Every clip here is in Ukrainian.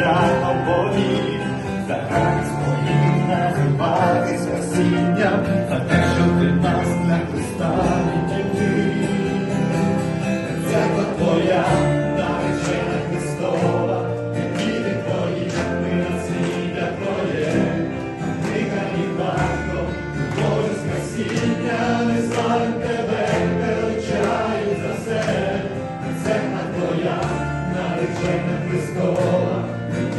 Прямо повір, за край своїм нагибати спасіння, за те, що ти нас для Христа відійти. Церква твоя, наречена Христова, не діти твої, ми насіння твоє, ти ганібанко, Боже спасіння, не славим тебе, величаю за все, церква твоя, наречена Христова.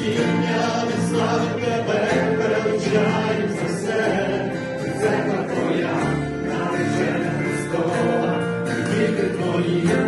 Сім'я не слави все, земля твоя, наречена Христова, діти твої.